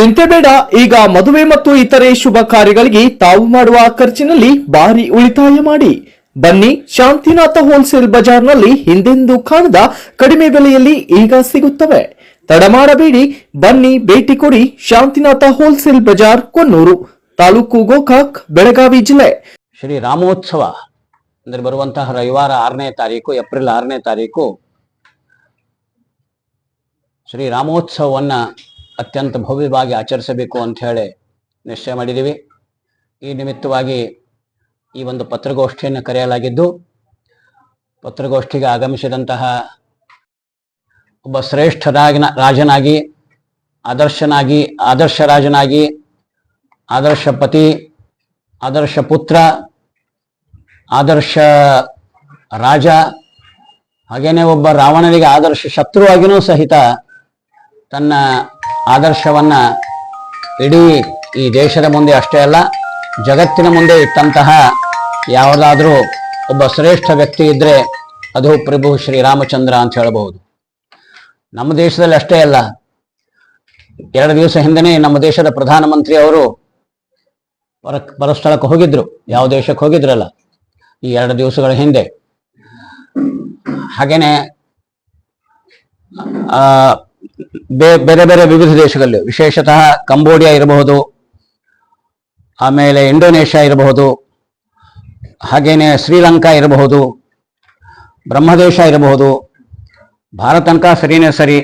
ಚಿಂತೆ ಬೇಡ, ಈಗ ಮದುವೆ ಮತ್ತು ಇತರೆ ಶುಭ ಕಾರ್ಯಗಳಿಗೆ ತಾವು ಮಾಡುವ ಖರ್ಚಿನಲ್ಲಿ ಭಾರಿ ಉಳಿತಾಯ ಮಾಡಿ. ಬನ್ನಿ, ಶಾಂತಿನಾಥ ಹೋಲ್ಸೇಲ್ ಬಜಾರ್ನಲ್ಲಿ ಹಿಂದೆಂದೂ ಕಾಣದ ಕಡಿಮೆ ಬೆಲೆಯಲ್ಲಿ ಈಗ ಸಿಗುತ್ತವೆ. ತಡ ಮಾಡಬೇಡಿ, ಬನ್ನಿ, ಭೇಟಿ ಕೊಡಿ ಶಾಂತಿನಾಥ ಹೋಲ್ಸೇಲ್ ಬಜಾರ್, ಕೊನ್ನೂರು, ತಾಲೂಕು ಗೋಕಾಕ್, ಬೆಳಗಾವಿ ಜಿಲ್ಲೆ. ಶ್ರೀ ರಾಮೋತ್ಸವ ಅಂದ್ರೆ ಬರುವಂತಹ ರವಿವಾರ ಆರನೇ ತಾರೀಕು, ಏಪ್ರಿಲ್ ಆರನೇ ತಾರೀಕು ಶ್ರೀ ರಾಮೋತ್ಸವವನ್ನು ಅತ್ಯಂತ ಭವ್ಯವಾಗಿ ಆಚರಿಸಬೇಕು ಅಂತ ಹೇಳಿ ನಿಶ್ಚಯ ಮಾಡಿದ್ದೀವಿ. ಈ ನಿಮಿತ್ತವಾಗಿ ಈ ಒಂದು ಪತ್ರಗೋಷ್ಠಿಯನ್ನು ಕರೆಯಲಾಗಿದ್ದು, ಪತ್ರಗೋಷ್ಠಿಗೆ ಆಗಮಿಸಿದಂತಹ ಒಬ್ಬ ಶ್ರೇಷ್ಠ ರಾಜನ ರಾಜನಾಗಿ, ಆದರ್ಶನಾಗಿ, ಆದರ್ಶ ರಾಜನಾಗಿ, ಆದರ್ಶ ಪತಿ, ಆದರ್ಶ ಪುತ್ರ, ಆದರ್ಶ ರಾಜ, ಹಾಗೇನೆ ಒಬ್ಬ ರಾವಣನಿಗೆ ಆದರ್ಶ ಶತ್ರುವಾಗಿನೂ ಸಹಿತ ತನ್ನ ಆದರ್ಶವನ್ನ ಇಡೀ ಈ ದೇಶದ ಮುಂದೆ ಅಷ್ಟೇ ಅಲ್ಲ, ಜಗತ್ತಿನ ಮುಂದೆ ಇಟ್ಟಂತಹ ಯಾವುದಾದರೂ ಒಬ್ಬ ಶ್ರೇಷ್ಠ ವ್ಯಕ್ತಿ ಇದ್ದರೆ ಅದು ಪ್ರಭು ಶ್ರೀರಾಮಚಂದ್ರ ಅಂತ ಹೇಳಬಹುದು. ನಮ್ಮ ದೇಶದಲ್ಲಿ ಅಷ್ಟೇ ಅಲ್ಲ. ಎರಡು ದಿವಸ ಹಿಂದೆನೇ ನಮ್ಮ ದೇಶದ ಪ್ರಧಾನಮಂತ್ರಿ ಅವರು ಪರ, ಪರಸ್ಥಳಕ್ಕೆ ಹೋಗಿದ್ರು. ಯಾವ ದೇಶಕ್ಕೆ ಹೋಗಿದ್ರಲ್ಲ? ಈ ಎರಡು ದಿವಸಗಳ ಹಿಂದೆ. ಹಾಗೇನೆ ಬೇರೆ ಬೇರೆ ವಿವಿಧ ದೇಶಗಳಲ್ಲಿ, ವಿಶೇಷತಃ ಕಂಬೋಡಿಯಾ ಇರಬಹುದು, ಆಮೇಲೆ ಇಂಡೋನೇಷ್ಯಾ ಇರಬಹುದು, ಹಾಗೇನೆ ಶ್ರೀಲಂಕಾ ಇರಬಹುದು, ಬ್ರಹ್ಮದೇಶ ಇರಬಹುದು ಭಾರತ ತನಕ ಸರಿನೇ ಸರಿ,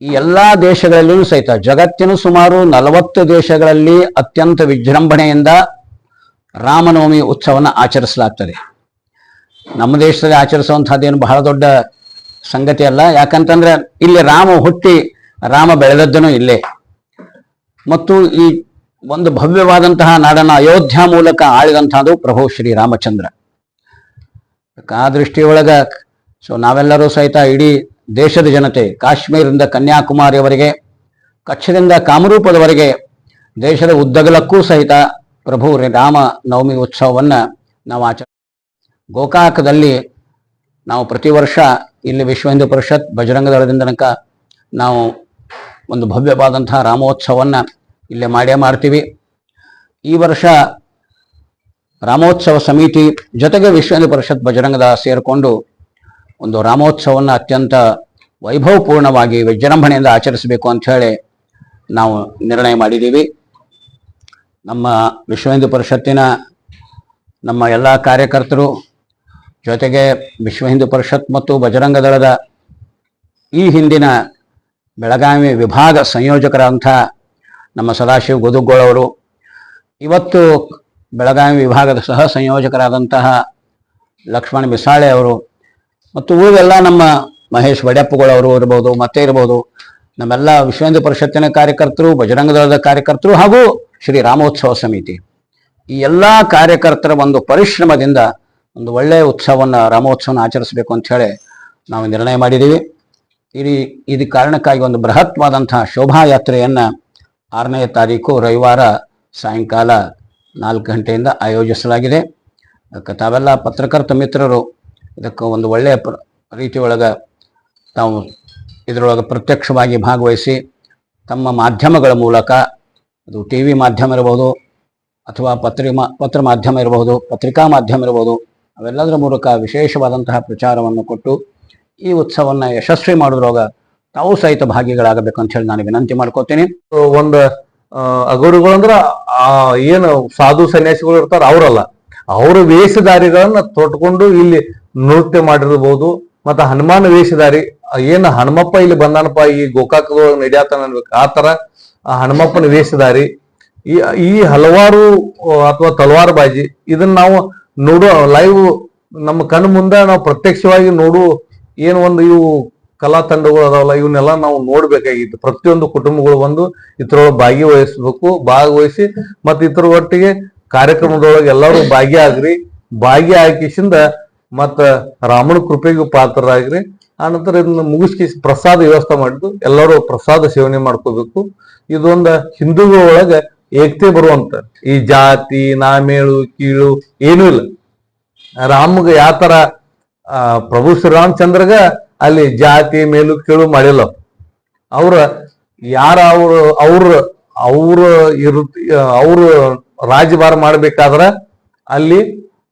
ಈ ಎಲ್ಲ ದೇಶಗಳಲ್ಲೂ ಸಹಿತ, ಜಗತ್ತಿನ ಸುಮಾರು ನಲವತ್ತು ದೇಶಗಳಲ್ಲಿ ಅತ್ಯಂತ ವಿಜೃಂಭಣೆಯಿಂದ ರಾಮನವಮಿ ಉತ್ಸವನ ಆಚರಿಸಲಾಗ್ತದೆ. ನಮ್ಮ ದೇಶದಲ್ಲಿ ಆಚರಿಸುವಂತಹದ್ದೇನು ಬಹಳ ದೊಡ್ಡ ಸಂಗತಿ ಅಲ್ಲ. ಯಾಕಂತಂದ್ರೆ ಇಲ್ಲಿ ರಾಮ ಹುಟ್ಟಿ, ರಾಮ ಬೆಳೆದದ್ದನು ಇಲ್ಲೇ. ಮತ್ತು ಈ ಒಂದು ಭವ್ಯವಾದಂತಹ ನಾಡನ ಅಯೋಧ್ಯ ಮೂಲಕ ಆಳಿದಂತಹದು ಪ್ರಭು ಶ್ರೀ ರಾಮಚಂದ್ರ. ಆ ದೃಷ್ಟಿಯೊಳಗ ಸೊ ನಾವೆಲ್ಲರೂ ಸಹಿತ ಇಡೀ ದೇಶದ ಜನತೆ, ಕಾಶ್ಮೀರದಿಂದ ಕನ್ಯಾಕುಮಾರಿಯವರೆಗೆ ಕಚ್ಛದಿಂದ ಕಾಮರೂಪದವರೆಗೆ, ದೇಶದ ಉದ್ದಗಲಕ್ಕೂ ಸಹಿತ ಪ್ರಭು ರಾಮ ನವಮಿ ಉತ್ಸವವನ್ನ ನಾವು ಆಚರ ಗೋಕಾಕದಲ್ಲಿ ನಾವು ಪ್ರತಿ ವರ್ಷ ಇಲ್ಲಿ ವಿಶ್ವ ಹಿಂದೂ ಪರಿಷತ್ ಬಜರಂಗ ದಳದಿಂದ ತನಕ ನಾವು ಒಂದು ಭವ್ಯವಾದಂತಹ ರಾಮೋತ್ಸವನ್ನ ಇಲ್ಲೇ ಮಾಡೇ ಮಾಡ್ತೀವಿ. ಈ ವರ್ಷ ರಾಮೋತ್ಸವ ಸಮಿತಿ ಜೊತೆಗೆ ವಿಶ್ವ ಹಿಂದೂ ಪರಿಷತ್ ಬಜರಂಗದ ಸೇರಿಕೊಂಡು ಒಂದು ರಾಮೋತ್ಸವವನ್ನು ಅತ್ಯಂತ ವೈಭವಪೂರ್ಣವಾಗಿ ವಿಜೃಂಭಣೆಯಿಂದ ಆಚರಿಸಬೇಕು ಅಂತ ಹೇಳಿ ನಾವು ನಿರ್ಣಯ ಮಾಡಿದ್ದೀವಿ. ನಮ್ಮ ವಿಶ್ವ ಹಿಂದೂ ಪರಿಷತ್ತಿನ ನಮ್ಮ ಎಲ್ಲ ಕಾರ್ಯಕರ್ತರು ಜೊತೆಗೆ ವಿಶ್ವ ಹಿಂದೂ ಪರಿಷತ್ ಮತ್ತು ಬಜರಂಗ ದಳದ ಈ ಹಿಂದಿನ ಬೆಳಗಾವಿ ವಿಭಾಗ ಸಂಯೋಜಕರಾದಂಥ ನಮ್ಮ ಸದಾಶಿವ ಗುದುಗೋಳ್ ಅವರು, ಇವತ್ತು ಬೆಳಗಾವಿ ವಿಭಾಗದ ಸಹ ಸಂಯೋಜಕರಾದಂತಹ ಲಕ್ಷ್ಮಣ ಬಿಸಾಳೆ ಅವರು ಮತ್ತು ಉಳಿದೆಲ್ಲ ನಮ್ಮ ಮಹೇಶ್ ವಡ್ಯಪ್ಪಗಳವರು ಇರ್ಬೋದು, ಮತ್ತೆ ಇರ್ಬೋದು, ನಮ್ಮೆಲ್ಲ ವಿಶ್ವ ಹಿಂದೂ ಪರಿಷತ್ತಿನ ಕಾರ್ಯಕರ್ತರು, ಬಜರಂಗ ದಳದ ಕಾರ್ಯಕರ್ತರು ಹಾಗೂ ಶ್ರೀ ರಾಮೋತ್ಸವ ಸಮಿತಿ. ಈ ಎಲ್ಲ ಕಾರ್ಯಕರ್ತರ ಒಂದು ಪರಿಶ್ರಮದಿಂದ ಒಂದು ಒಳ್ಳೆಯ ಉತ್ಸವವನ್ನು ರಾಮೋತ್ಸವನ ಆಚರಿಸಬೇಕು ಅಂತ ಹೇಳಿ ನಾವು ನಿರ್ಣಯ ಮಾಡಿದ್ದೀವಿ. ಈ ಇದು ಕಾರಣಕ್ಕಾಗಿ ಒಂದು ಬೃಹತ್ವಾದಂತಹ ಶೋಭಾಯಾತ್ರೆಯನ್ನು ಆರನೇ ತಾರೀಕು ರವಿವಾರ ಸಾಯಂಕಾಲ ನಾಲ್ಕು ಗಂಟೆಯಿಂದ ಆಯೋಜಿಸಲಾಗಿದೆ. ಅದಕ್ಕೆ ತಾವೆಲ್ಲ ಪತ್ರಕರ್ತ ಮಿತ್ರರು, ಇದಕ್ಕೆ ಒಂದು ಒಳ್ಳೆಯ ಪ್ರ ರೀತಿಯೊಳಗೆ ತಾವು ಇದರೊಳಗೆ ಪ್ರತ್ಯಕ್ಷವಾಗಿ ಭಾಗವಹಿಸಿ ತಮ್ಮ ಮಾಧ್ಯಮಗಳ ಮೂಲಕ, ಅದು ಟಿ ವಿ ಮಾಧ್ಯಮ ಇರಬಹುದು ಅಥವಾ ಪತ್ರಿ ಮಾ ಪತ್ರ ಮಾಧ್ಯಮ ಇರಬಹುದು ಪತ್ರಿಕಾ ಮಾಧ್ಯಮ ಇರಬಹುದು ಅವೆಲ್ಲದರ ಮೂಲಕ ವಿಶೇಷವಾದಂತಹ ಪ್ರಚಾರವನ್ನು ಕೊಟ್ಟು ಈ ಉತ್ಸವವನ್ನು ಯಶಸ್ವಿ ಮಾಡಿದ್ರೋಗ ತಾವು ಸಹಿತ ಭಾಗಿಗಳಾಗಬೇಕು ಅಂತ ಹೇಳಿ ನಾನು ವಿನಂತಿ ಮಾಡ್ಕೋತೀನಿ. ಒಂದು ಅಂದ್ರೆ ಆ, ಏನು ಸಾಧು ಸನ್ಯಾಸಿಗಳು ಇರ್ತಾರ, ಅವರಲ್ಲ. ಅವರು ವೇಷಧಾರಿಗಳನ್ನ ತೊಟ್ಕೊಂಡು ಇಲ್ಲಿ ನೃತ್ಯ ಮಾಡಿರ್ಬೋದು, ಮತ್ತ ಹನುಮಾನ್ ವೇಷಧಾರಿ ಏನು ಹನುಮಪ್ಪ ಇಲ್ಲಿ ಬಂದಾನಪ್ಪ, ಈ ಗೋಕಾಕದೊಳಗೆ ನಡಿಯಾತಾನ ಅನ್ಬೇಕು. ಆ ತರ, ಆ, ಹನುಮಪ್ಪನ ವೇಷಧಾರಿ, ಈ ಈ ಹಲವಾರು ಅಥವಾ ತಲವಾರ್ ಬಾಜಿ, ಇದನ್ನ ನಾವು ನೋಡೋ ಲೈವ್ ನಮ್ಮ ಕಣ್ಣು ಮುಂದೆ ನಾವು ಪ್ರತ್ಯಕ್ಷವಾಗಿ ನೋಡು, ಏನು ಒಂದು ಇವು ಕಲಾ ತಂಡಗಳು ಅದಾವಲ್ಲ, ಇವನ್ನೆಲ್ಲ ನಾವು ನೋಡ್ಬೇಕಾಗಿತ್ತು. ಪ್ರತಿಯೊಂದು ಕುಟುಂಬಗಳು ಬಂದು ಇದ್ರೊಳಗೆ ಭಾಗಿವಹಿಸ್ಬೇಕು, ಭಾಗವಹಿಸಿ, ಮತ್ತೆ ಇದ್ರ ಒಟ್ಟಿಗೆ ಕಾರ್ಯಕ್ರಮದೊಳಗೆ ಎಲ್ಲರೂ ಭಾಗಿಯಾಗ್ರಿ. ಭಾಗಿಯಾಗಿಸಿಂದ ಮತ್ತ ರಾಮನ ಕೃಪೆಗೂ ಪಾತ್ರರಾಗ್ರಿ. ಆನಂತರ ಇದನ್ನ ಮುಗಿಸ್ಕಿ ಪ್ರಸಾದ ವ್ಯವಸ್ಥೆ ಮಾಡಿದ್ದು ಎಲ್ಲರೂ ಪ್ರಸಾದ ಸೇವನೆ ಮಾಡ್ಕೋಬೇಕು. ಇದೊಂದು ಹಿಂದೂಗಳ ಒಳಗ ಏಕತೆ ಬರುವಂತ. ಈ ಜಾತಿ ನಾಮೇಳು ಕೀಳು ಏನೂ ಇಲ್ಲ. ರಾಮಗ ಯಾವ ತರ ಆ, ಪ್ರಭು ಶ್ರೀರಾಮಚಂದ್ರಗ ಅಲ್ಲಿ ಜಾತಿ ಮೇಲು ಕೀಳು ಮಾಡಿಲ್ಲ. ಅವ್ರ ಯಾರ ಅವ್ರ ಅವ್ರ ಅವರು ಇರು ಅವರು ರಾಜಭಾರ ಮಾಡ್ಬೇಕಾದ್ರ ಅಲ್ಲಿ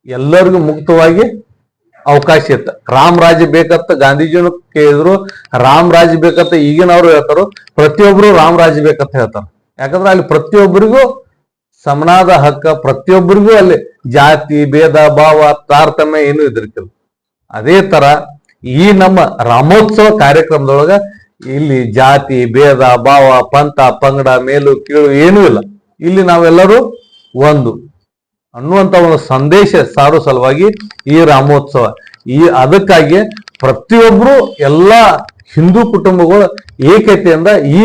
ಎಲ್ಲರಿಗೂ ಮುಕ್ತವಾಗಿ ಅವಕಾಶ ಇತ್ತು. ರಾಮ್ ರಾಜ್ಯ ಬೇಕಂತ ಗಾಂಧೀಜಿನ ಕೇಳಿದ್ರು ರಾಮ್ ರಾಜ್ಯ ಬೇಕಂತ ಈಗಿನವ್ರು ಹೇಳ್ತಾರೋ ಪ್ರತಿಯೊಬ್ರು ರಾಮ್ ರಾಜ್ಯ ಬೇಕಂತ ಹೇಳ್ತಾರ. ಯಾಕಂದ್ರೆ ಅಲ್ಲಿ ಪ್ರತಿಯೊಬ್ಬರಿಗೂ ಸಮನಾದ ಹಕ್ಕ, ಪ್ರತಿಯೊಬ್ಬರಿಗೂ ಅಲ್ಲಿ ಜಾತಿ, ಭೇದ, ಭಾವ, ತಾರತಮ್ಯ ಏನು ಇದ್ರಿಕಿಲ್ಲ ಅದೇ ತರ ಈ ನಮ್ಮ ರಾಮೋತ್ಸವ ಕಾರ್ಯಕ್ರಮದೊಳಗ ಇಲ್ಲಿ ಜಾತಿ, ಭೇದ, ಭಾವ, ಪಂಥ, ಪಂಗಡ, ಮೇಲು, ಕೀಳು ಏನೂ ಇಲ್ಲ. ಇಲ್ಲಿ ನಾವೆಲ್ಲರೂ ಒಂದು ಅನ್ನುವಂತ ಒಂದು ಸಂದೇಶ ಸಾರು ಸಲುವಾಗಿ ಈ ರಾಮೋತ್ಸವ. ಈ ಅದಕ್ಕಾಗಿ ಪ್ರತಿಯೊಬ್ಬರು ಎಲ್ಲಾ ಹಿಂದೂ ಕುಟುಂಬಗಳು ಏಕತೆಯಿಂದ ಈ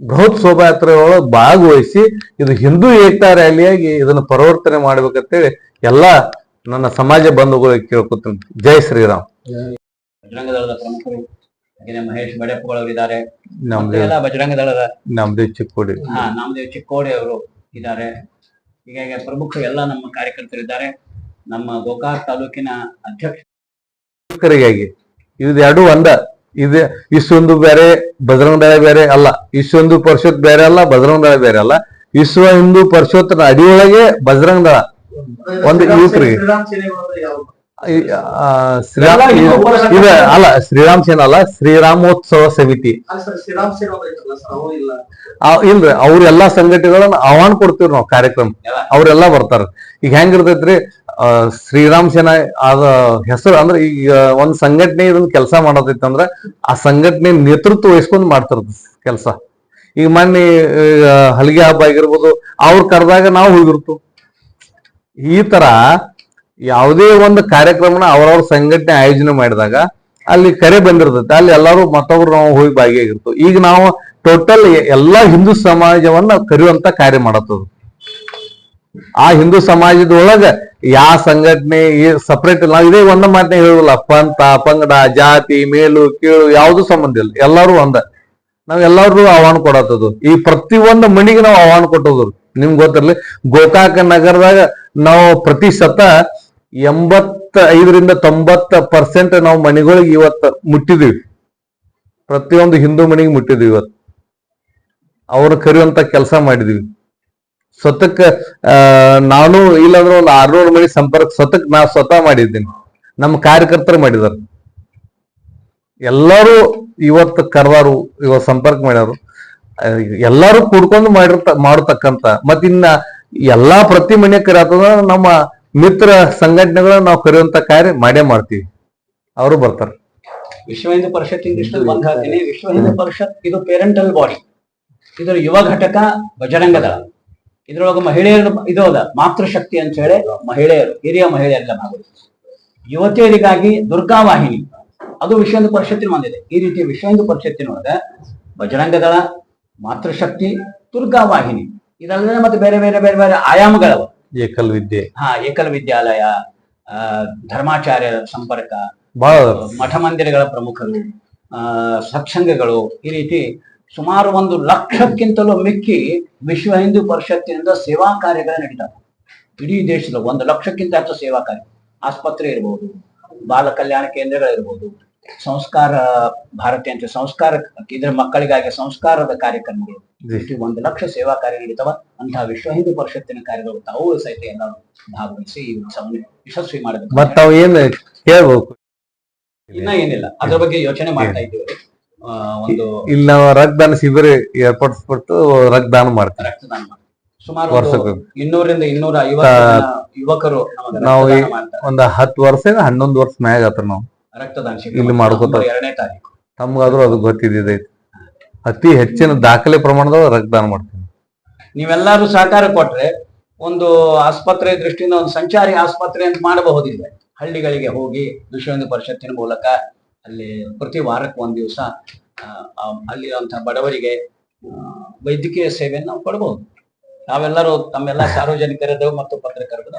ಬೃಹತ್ ಶೋಭಾಯಾತ್ರೆ ಒಳಗೆ ಭಾಗವಹಿಸಿ ಇದು ಹಿಂದೂ ಏಕತಾ ರ್ಯಾಲಿಯಾಗಿ ಇದನ್ನು ಪರಿವರ್ತನೆ ಮಾಡ್ಬೇಕಂತೇಳಿ ಎಲ್ಲ ನನ್ನ ಸಮಾಜ ಬಂಧುಗಳಿಗೆ ಕೇಳ್ಕೊತೀನಿ. ಜೈ ಶ್ರೀರಾಮ್. ಬಜರಂಗ ದಳದ ಪ್ರಮುಖರು ಮಹೇಶ್ ಬಡೆಪ್ಪಗಳವರು ಇದ್ದಾರೆ. ಎಲ್ಲ ಬಜರಂಗ ದಳದ ಚಿಕ್ಕೋಡಿ. ಹಾ ನಾಮದೇವ್ ಚಿಕ್ಕೋಡಿ ಅವರು ಇದ್ದಾರೆ. ಹೀಗಾಗಿ ಪ್ರಮುಖ ಎಲ್ಲ ನಮ್ಮ ಕಾರ್ಯಕರ್ತರಿದ್ದಾರೆ ನಮ್ಮ ಗೋಕಾಕ್ ತಾಲೂಕಿನ ಅಧ್ಯಕ್ಷರಿಗಾಗಿ ಇದೆರಡು ಇದು ಎರಡು ಒಂದ. ಇದು ಇಷ್ಟೊಂದು ಬೇರೆ ಬಜರಂಗ ದಳ ಬೇರೆ ಅಲ್ಲ. ಇಷ್ಟೊಂದು ಪರಿಷತ್ ಬೇರೆ ಅಲ್ಲ ಬಜರಂಗ ದಳ ಬೇರೆ ಅಲ್ಲ. ವಿಶ್ವ ಹಿಂದೂ ಪರಿಷತ್ನ ಅಡಿಯೊಳಗೆ ಬಜರಂಗ ದಳ. ಒಂದು ಯುವಕರಿಗೆ ಶ್ರೀರಾಮ್ ಇದ ಅಲ್ಲ. ಶ್ರೀರಾಮ್ ಸೇನ ಅಲ್ಲ ಶ್ರೀರಾಮೋತ್ಸವ ಸಮಿತಿ. ಇಲ್ರಿ ಅವ್ರ ಎಲ್ಲಾ ಸಂಘಟನೆಗಳನ್ನ ಆಹ್ವಾನ ಕೊಡ್ತೀವಿ ನಾವು ಕಾರ್ಯಕ್ರಮ. ಅವ್ರೆಲ್ಲಾ ಬರ್ತಾರ. ಈಗ ಹೆಂಗಿರ್ತೈತ್ರಿ ಶ್ರೀರಾಮ್ ಸೇನಾ ಅದ ಹೆಸರು, ಅಂದ್ರೆ ಈಗ ಒಂದ್ ಸಂಘಟನೆ ಇದನ್ನ ಕೆಲಸ ಮಾಡೋದಿತ್ತು ಅಂದ್ರೆ ಆ ಸಂಘಟನೆ ನೇತೃತ್ವ ವಹಿಸ್ಕೊಂಡು ಮಾಡ್ತಿರೋದು ಕೆಲಸ. ಈಗ ಮೊನ್ನೆ ಹಲಿಗೆ ಹಬ್ಬ ಆಗಿರ್ಬೋದು, ಅವ್ರು ಕರೆದಾಗ ನಾವು ಹೋಗಿರ್ತು. ಈ ತರ ಯಾವುದೇ ಒಂದು ಕಾರ್ಯಕ್ರಮನ ಅವ್ರವ್ರ ಸಂಘಟನೆ ಆಯೋಜನೆ ಮಾಡಿದಾಗ ಅಲ್ಲಿ ಕರೆ ಬಂದಿರ್ತೈತೆ, ಅಲ್ಲಿ ಎಲ್ಲರೂ ಮತ್ತೊಬ್ರು ನಾವು ಹೋಗಿ ಭಾಗಿಯಾಗಿರ್ತು ಈಗ ನಾವು ಟೋಟಲ್ ಎಲ್ಲಾ ಹಿಂದೂ ಸಮಾಜವನ್ನ ಕರೆಯುವಂತ ಕಾರ್ಯ ಮಾಡತ್ತದು. ಆ ಹಿಂದೂ ಸಮಾಜದೊಳಗ ಯಾವ ಸಂಘಟನೆ ಸಪ್ರೇಟ್ ನಾವು ಇದೇ ಒಂದ ಮಾತನೇ ಹೇಳುವಲ್ಲ ಪಂಥ, ಪಂಗಡ, ಜಾತಿ, ಮೇಲು, ಕೀಳು ಯಾವುದು ಸಂಬಂಧ ಇಲ್ಲ. ಎಲ್ಲರೂ ಒಂದ. ನಾವ್ ಎಲ್ಲರೂ ಆಹ್ವಾನ ಕೊಡತ್ತದು. ಈ ಪ್ರತಿಯೊಂದು ಮನಿಗೆ ನಾವು ಆಹ್ವಾನ ಕೊಟ್ಟದ್ರು ನಿಮ್ಗೆ ಗೊತ್ತಿರ್ಲಿ, ಗೋಕಾಕ ನಗರದಾಗ ನಾವು ಪ್ರತಿಶತ ಎಂಬತ್ತ ಐದರಿಂದ ತೊಂಬತ್ತ ಪರ್ಸೆಂಟ್ ನಾವು ಮನೆಗಳಿಗೆ ಇವತ್ತು ಮುಟ್ಟಿದೀವಿ. ಪ್ರತಿಯೊಂದು ಹಿಂದೂ ಮನೆಗೆ ಮುಟ್ಟಿದೀವಿ ಇವತ್ತು. ಅವರು ಕರೆಯುವಂತ ಕೆಲಸ ಮಾಡಿದೀವಿ. ಸ್ವತಕ್ಕ ಆ, ನಾನು ಇಲ್ಲಾಂದ್ರೆ ಒಂದು ಆರ್ನೂರು ಮಂದಿ ಸಂಪರ್ಕ ಸ್ವತಕ್ ನಾ ಸ್ವತಃ ಮಾಡಿದ್ದೀನಿ. ನಮ್ಮ ಕಾರ್ಯಕರ್ತರು ಮಾಡಿದಾರ. ಎಲ್ಲರೂ ಇವತ್ತು ಕರ್ದಾರು ಇವತ್ತು ಸಂಪರ್ಕ ಮಾಡ್ಯಾರು. ಎಲ್ಲಾರು ಕೂಡ್ಕೊಂಡು ಮಾಡಿರ್ತ ಮಾಡತಕ್ಕಂತ ಮತ್ ಇನ್ನ ಎಲ್ಲಾ ಪ್ರತಿ ಮನೆ ಕರೆಯತ್ತದ ನಮ್ಮ ಮಿತ್ರ ಸಂಘಟನೆಗಳನ್ನ ನಾವು ಕರೆಯುವಂತ ಕಾರ್ಯ ಮಾಡೇ ಮಾಡ್ತೀವಿ. ಅವರು ಬರ್ತಾರೆ. ವಿಶ್ವ ಹಿಂದೂ ಪರಿಷತ್ ಇಂಗ್ಲಿಷ್ ಬಂದ್ ಹಾಕ್ತೀನಿ ವಿಶ್ವ ಹಿಂದೂ ಪರಿಷತ್ ಇದು ಪೇರೆಂಟಲ್ ಬಾಡಿ ಇದರ ಯುವ ಘಟಕ ಬಜರಂಗ ಇದ್ರೊಳಗೆ ಮಹಿಳೆಯರು ಇದು ಅದ ಮಾತೃಶಕ್ತಿ ಅಂತ ಹೇಳಿ ಮಹಿಳೆಯರು ಹಿರಿಯ ಮಹಿಳೆಯರೆಲ್ಲ ಭಾಗವಹಿಸ್ತಾರೆ. ಯುವತಿಯರಿಗಾಗಿ ದುರ್ಗಾ ವಾಹಿನಿ. ಅದು ವಿಶ್ವ ಹಿಂದೂ ಪರಿಷತ್ತಿನ ಬಂದಿದೆ ಈ ರೀತಿ ವಿಶ್ವ ಪರಿಷತ್ತಿನೊಳಗ ಬಜರಂಗ ದಳ ಮಾತೃಶಕ್ತಿ ದುರ್ಗಾ ವಾಹಿನಿ. ಇದಲ್ಲದೆ ಮತ್ತೆ ಬೇರೆ ಬೇರೆ ಬೇರೆ ಬೇರೆ ಆಯಾಮಗಳವ. ಏಕಲ್ ವಿದ್ಯೆ ಹಾ ಏಕಲ್ ವಿದ್ಯಾಲಯ ಆ, ಧರ್ಮಾಚಾರ್ಯ ಸಂಪರ್ಕ ಮಠ ಮಂದಿರಗಳ ಪ್ರಮುಖರು ಆ ಸತ್ಸಂಗಗಳು ಈ ರೀತಿ ಸುಮಾರು ಒಂದು ಲಕ್ಷಕ್ಕಿಂತಲೂ ಮಿಕ್ಕಿ ವಿಶ್ವ ಹಿಂದೂ ಪರಿಷತ್ತಿನಿಂದ ಸೇವಾ ಕಾರ್ಯಗಳು ನಡೀತಾವೆ. ಇಡೀ ದೇಶದ ಒಂದು ಲಕ್ಷಕ್ಕಿಂತ ಹೆಚ್ಚು ಸೇವಾ ಕಾರ್ಯ. ಆಸ್ಪತ್ರೆ ಇರ್ಬೋದು ಬಾಲ ಕಲ್ಯಾಣ ಕೇಂದ್ರಗಳಿರ್ಬೋದು ಸಂಸ್ಕಾರ ಭಾರತೀಯ ಅಂತ ಸಂಸ್ಕಾರ ಇದ್ರ ಮಕ್ಕಳಿಗಾಗಿ ಸಂಸ್ಕಾರದ ಕಾರ್ಯಕ್ರಮಗಳು. ಒಂದು ಲಕ್ಷ ಸೇವಾ ಕಾರ್ಯ ನಡೀತಾವ. ಅಂತಹ ವಿಶ್ವ ಹಿಂದೂ ಪರಿಷತ್ತಿನ ಕಾರ್ಯಗಳು ತಾವು ಸಹಿತ ಎಲ್ಲರೂ ಭಾಗವಹಿಸಿ ಈ ಉತ್ಸವವನ್ನು ಯಶಸ್ವಿ ಮಾಡಬೇಕು. ಇನ್ನ ಏನಿಲ್ಲ. ಅದ್ರ ಬಗ್ಗೆ ಯೋಚನೆ ಮಾಡ್ತಾ ಇದ್ದೀವಿ. ಒಂದು ಇಲ್ಲಿ ನಾವು ರಕ್ತದಾನ ಶಿಬಿರ ಏರ್ಪಡಿಸ್ಬಿಟ್ಟು ರಕ್ತದಾನ ಮಾಡ್ತೀವಿ. ರಕ್ತದಾನ. ಸುಮಾರು ಇನ್ನೂರಿಂದ ಇನ್ನೂರ ಯುವಕರು ನಾವು ಮಾಡ್ತಾರೆ. ಒಂದ್ ಹತ್ತು ವರ್ಷ ಹನ್ನೊಂದು ವರ್ಷ ಮ್ಯಾಗ ಆತ ನಾವು. ರಕ್ತದಾನ ಶಿಬಿರ ಇಲ್ಲಿ ಮಾಡ್ಕೊತಾರೆ. ಎರಡನೇ ತಾರೀಕು. ತಮ್ಗಾದ್ರೂ ಅದು ಗೊತ್ತಿದ್ದೈತಿ ಅತಿ ಹೆಚ್ಚಿನ ದಾಖಲೆ ಪ್ರಮಾಣದೊಳಗೆ ರಕ್ತದಾನ ಮಾಡ್ತೀವಿ. ನೀವೆಲ್ಲರೂ ಸಹಕಾರ ಕೊಟ್ರೆ ಒಂದು ಆಸ್ಪತ್ರೆ ದೃಷ್ಟಿಯಿಂದ ಒಂದು ಸಂಚಾರಿ ಆಸ್ಪತ್ರೆ ಅಂತ ಮಾಡಬಹುದಿಲ್ಲ ಹಳ್ಳಿಗಳಿಗೆ ಹೋಗಿ ವಿಶ್ವ ಹಿಂದೂ ಪರಿಷತ್ತಿನ ಮೂಲಕ ಅಲ್ಲಿ ಪ್ರತಿ ವಾರಕ್ಕೆ ಒಂದ್ ದಿವಸ ಅಲ್ಲಿರುವಂತಹ ಬಡವರಿಗೆ ವೈದ್ಯಕೀಯ ಸೇವೆಯನ್ನು ನಾವು ಕೊಡಬಹುದು ನಾವೆಲ್ಲರೂ ತಮ್ಮೆಲ್ಲ ಸಾರ್ವಜನಿಕರದ್ದು ಮತ್ತು ಪತ್ರಕರ್ತರು.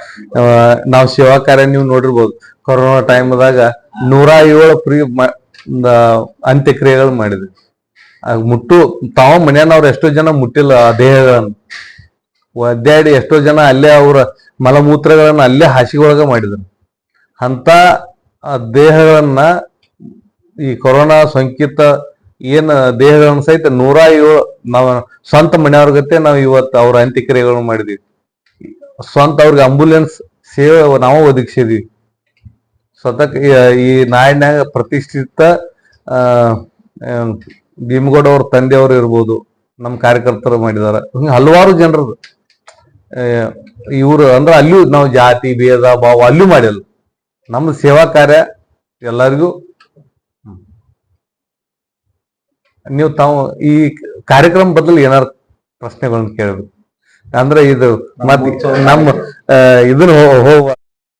ನಾವು ಸೇವಾ ಕಾರ್ಯ ನೀವು ನೋಡಿರ್ಬೋದು. ಕೊರೋನಾ ಟೈಮ್ದಾಗ ನೂರ ಏಳು ಫ್ರೀ ಅಂತ್ಯಕ್ರಿಯೆಗಳು ಮಾಡಿದ್ವಿ. ಮುಟ್ಟು, ತಾವ ಮನೆಯವ್ರು ಎಷ್ಟೋ ಜನ ಮುಟ್ಟಿಲ್ಲ ದೇಹಗಳನ್ನು. ಒದ್ದಾಡಿ ಎಷ್ಟೋ ಜನ ಅಲ್ಲೇ ಅವರ ಮಲಮೂತ್ರಗಳನ್ನ ಅಲ್ಲೇ ಹಾಸಿಗೆ ಒಳಗ ಮಾಡಿದ್ರು. ಅಂತ ದೇಹಗಳನ್ನ ಈ ಕೊರೋನಾ ಸೋಂಕಿತ ಏನು ದೇಹಗಳನ್ನ ಸಹಿತ ನೂರ ಏಳು ನಾವು ಸ್ವಂತ ಮನೆಯವ್ರ ಗತೆ ನಾವು ಇವತ್ತು ಅವ್ರ ಅಂತ್ಯಕ್ರಿಯೆಗಳನ್ನು ಮಾಡಿದ್ವಿ. ಸ್ವಂತ ಅವ್ರಿಗೆ ಆಂಬುಲೆನ್ಸ್ ಸೇವೆ ನಾವು ಒದಗಿಸಿದ್ವಿ. ಸ್ವತಃ ಈ- ನಾಡಿನಾಗ ಪ್ರತಿಷ್ಠಿತ ಭೀಮಗೌಡ ಅವ್ರ ತಂದೆಯವರು ಇರ್ಬೋದು ನಮ್ಮ ಕಾರ್ಯಕರ್ತರು ಮಾಡಿದಾರ. ಹಿಂಗೆ ಹಲವಾರು ಜನರದು ಇವರು ಅಂದ್ರೆ ಅಲ್ಲಿಯೂ ನಾವು ಜಾತಿ, ಭೇದ, ಭಾವ ಅಲ್ಲೂ ಮಾಡಿಲ್ಲ. ನಮ್ಮ ಸೇವಾ ಕಾರ್ಯ ಎಲ್ಲರಿಗೂ ನೀವು ತಾವು ಈ ಕಾರ್ಯಕ್ರಮ ಬದಲು ಏನಾರು ಪ್ರಶ್ನೆಗಳನ್ನ ಕೇಳಬೇಕು. ಅಂದ್ರೆ ಇದು ಮತ್ತೆ ನಮ್ಮ ಇದನ್ನ ಹೋಗುವ